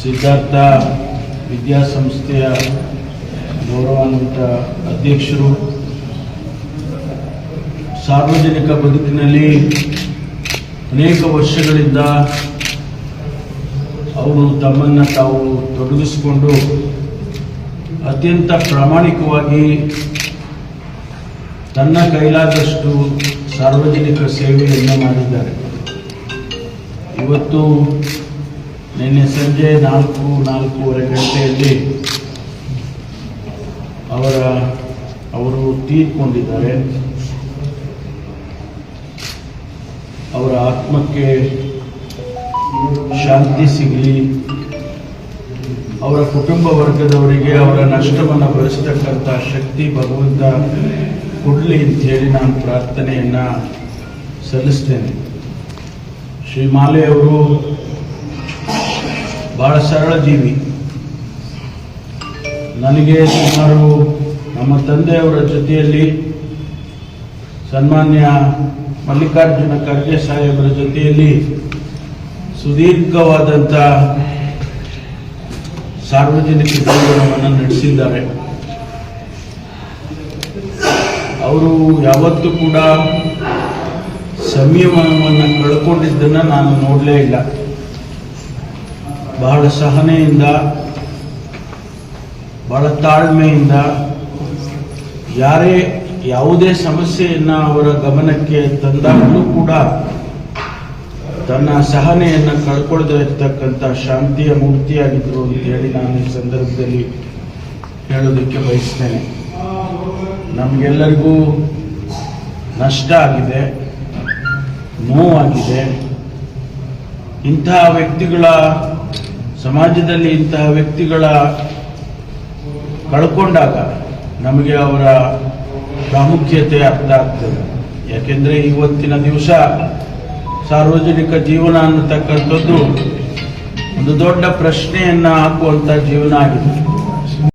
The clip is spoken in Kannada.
ಸಿದ್ಧಾರ್ಥ ವಿದ್ಯಾಸಂಸ್ಥೆಯ ಗೌರವಾನ್ವಿತ ಅಧ್ಯಕ್ಷರು, ಸಾರ್ವಜನಿಕ ಬದುಕಿನಲ್ಲಿ ಅನೇಕ ವರ್ಷಗಳಿಂದ ಅವರು ತಮ್ಮನ್ನು ತಾವು ತೊಡಗಿಸಿಕೊಂಡು ಅತ್ಯಂತ ಪ್ರಾಮಾಣಿಕವಾಗಿ ತನ್ನ ಕೈಲಾದಷ್ಟು ಸಾರ್ವಜನಿಕ ಸೇವೆಯನ್ನು ಮಾಡಿದ್ದಾರೆ. ಇವತ್ತು ನಿನ್ನೆ ಸಂಜೆ ನಾಲ್ಕು, ನಾಲ್ಕೂವರೆ ಗಂಟೆಯಲ್ಲಿ ಅವರ, ಅವರು ತೀರ್ಕೊಂಡಿದ್ದಾರೆ. ಅವರ ಆತ್ಮಕ್ಕೆ ಶಾಂತಿ ಸಿಗಲಿ. ಅವರ ಕುಟುಂಬ ವರ್ಗದವರಿಗೆ ಅವರ ನಷ್ಟವನ್ನು ಬಳಸತಕ್ಕಂಥ ಶಕ್ತಿ, ಭಗವಂತ ಕೊಡಲಿ ಅಂತ ಹೇಳಿ ನಾನು ಪ್ರಾರ್ಥನೆಯನ್ನ ಸಲ್ಲಿಸ್ತೇನೆ. ಶ್ರೀ ಮಾಲೆ ಅವರು ಬಹಳ ಸರಳ ಜೀವಿ. ನನಗೆ ಸುಮಾರು ನಮ್ಮ ತಂದೆಯವರ ಜೊತೆಯಲ್ಲಿ ಸನ್ಮಾನ್ಯ ಮಲ್ಲಿಕಾರ್ಜುನ ಖರ್ಗೆ ಸಾಹೇಬರ ಜೊತೆಯಲ್ಲಿ ಸುದೀರ್ಘವಾದಂಥ ಸಾರ್ವಜನಿಕ ಜೀವನವನ್ನು ನಡೆಸಿದ್ದಾರೆ. ಅವರು ಯಾವತ್ತೂ ಕೂಡ ಸಂಯಮವನ್ನು ಕಳ್ಕೊಂಡಿದ್ದನ್ನು ನಾನು ನೋಡಲೇ ಇಲ್ಲ. ಬಹಳ ಸಹನೆಯಿಂದ, ಬಹಳ ತಾಳ್ಮೆಯಿಂದ, ಯಾರೇ ಯಾವುದೇ ಸಮಸ್ಯೆಯನ್ನು ಅವರ ಗಮನಕ್ಕೆ ತಂದಾಗಲೂ ಕೂಡ ತನ್ನ ಸಹನೆಯನ್ನು ಕಳ್ಕೊಳ್ದೇ ಇರ್ತಕ್ಕಂಥ ಶಾಂತಿಯ ಮೂರ್ತಿಯಾಗಿದ್ದರು ಅಂತ ಹೇಳಿ ನಾನು ಈ ಸಂದರ್ಭದಲ್ಲಿ ಹೇಳೋದಕ್ಕೆ ಬಯಸ್ತೇನೆ. ನಮಗೆಲ್ಲರಿಗೂ ನಷ್ಟ ಆಗಿದೆ. ನೋವಾಗಿದೆ ಇಂತಹ ವ್ಯಕ್ತಿಗಳ, ಸಮಾಜದಲ್ಲಿ ಇಂತಹ ವ್ಯಕ್ತಿಗಳ ಕಳ್ಕೊಂಡಾಗ ನಮಗೆ ಅವರ ಪ್ರಾಮುಖ್ಯತೆ ಅರ್ಥ ಆಗ್ತದೆ. ಯಾಕೆಂದರೆ ಇವತ್ತಿನ ದಿವಸ ಸಾರ್ವಜನಿಕ ಜೀವನ ಅನ್ನತಕ್ಕಂಥದ್ದು ಒಂದು ದೊಡ್ಡ ಪ್ರಶ್ನೆಯನ್ನು ಹಾಕುವಂಥ ಜೀವನ ಆಗಿದೆ.